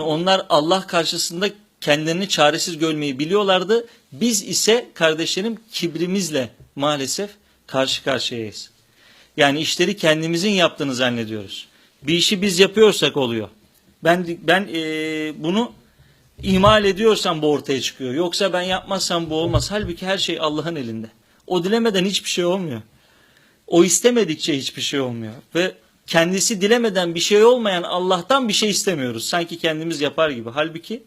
Onlar Allah karşısında kendilerini çaresiz görmeyi biliyorlardı. Biz ise kardeşlerim kibrimizle maalesef karşı karşıyayız. Yani işleri kendimizin yaptığını zannediyoruz. Bir işi biz yapıyorsak oluyor. Ben ben e, bunu ihmal ediyorsam bu ortaya çıkıyor. Yoksa ben yapmazsam bu olmaz. Halbuki her şey Allah'ın elinde. O dilemeden hiçbir şey olmuyor. O istemedikçe hiçbir şey olmuyor. Ve kendisi dilemeden bir şey olmayan Allah'tan bir şey istemiyoruz. Sanki kendimiz yapar gibi. Halbuki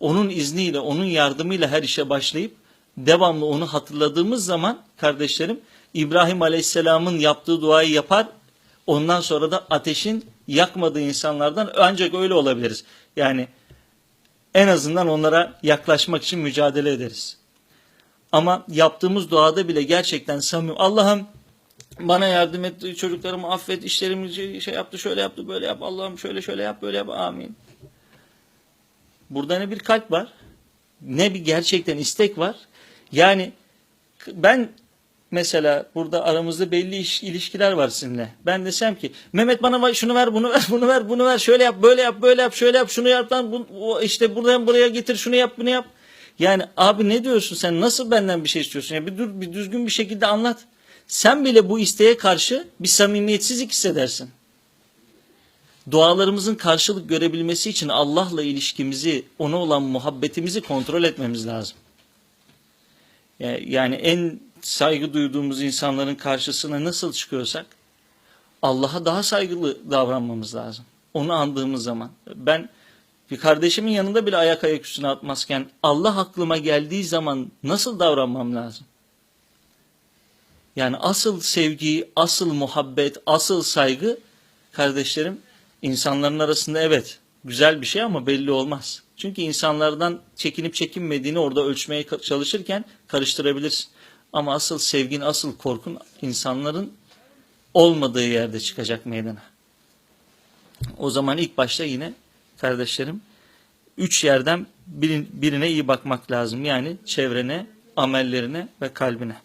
onun izniyle, onun yardımıyla her işe başlayıp devamlı onu hatırladığımız zaman kardeşlerim İbrahim Aleyhisselam'ın yaptığı duayı yapar. Ondan sonra da ateşin yakmadığı insanlardan ancak öyle olabiliriz. Yani en azından onlara yaklaşmak için mücadele ederiz. Ama yaptığımız duada bile gerçekten samimi. Allah'ım bana yardım et, çocuklarımı affet, işlerimi şey yaptı, şöyle yaptı, böyle yap. Allah'ım şöyle şöyle yap, böyle yap. Amin. Burada ne bir kalp var, ne bir gerçekten istek var. Yani ben mesela burada aramızda belli iş- ilişkiler var sizinle. Ben desem ki Mehmet bana şunu ver, bunu ver, bunu ver, bunu ver, şöyle yap, böyle yap, böyle yap, şöyle yap, şunu yap lan, bu, işte buradan buraya getir, şunu yap, bunu yap. Yani abi ne diyorsun sen? Nasıl benden bir şey istiyorsun? Ya bir dur, bir düzgün bir şekilde anlat. Sen bile bu isteğe karşı bir samimiyetsizlik hissedersin. Dualarımızın karşılık görebilmesi için Allah'la ilişkimizi, ona olan muhabbetimizi kontrol etmemiz lazım. Ya- Yani en saygı duyduğumuz insanların karşısına nasıl çıkıyorsak Allah'a daha saygılı davranmamız lazım. Onu andığımız zaman. Ben bir kardeşimin yanında bile ayak ayak üstüne atmazken Allah aklıma geldiği zaman nasıl davranmam lazım? Yani asıl sevgi, asıl muhabbet, asıl saygı kardeşlerim insanların arasında evet güzel bir şey ama belli olmaz. Çünkü insanlardan çekinip çekinmediğini orada ölçmeye çalışırken karıştırabilirsin. Ama asıl sevgin, asıl korkun insanların olmadığı yerde çıkacak meydana. O zaman ilk başta yine kardeşlerim üç yerden birin- birine iyi bakmak lazım. Yani çevrene, amellerine ve kalbine.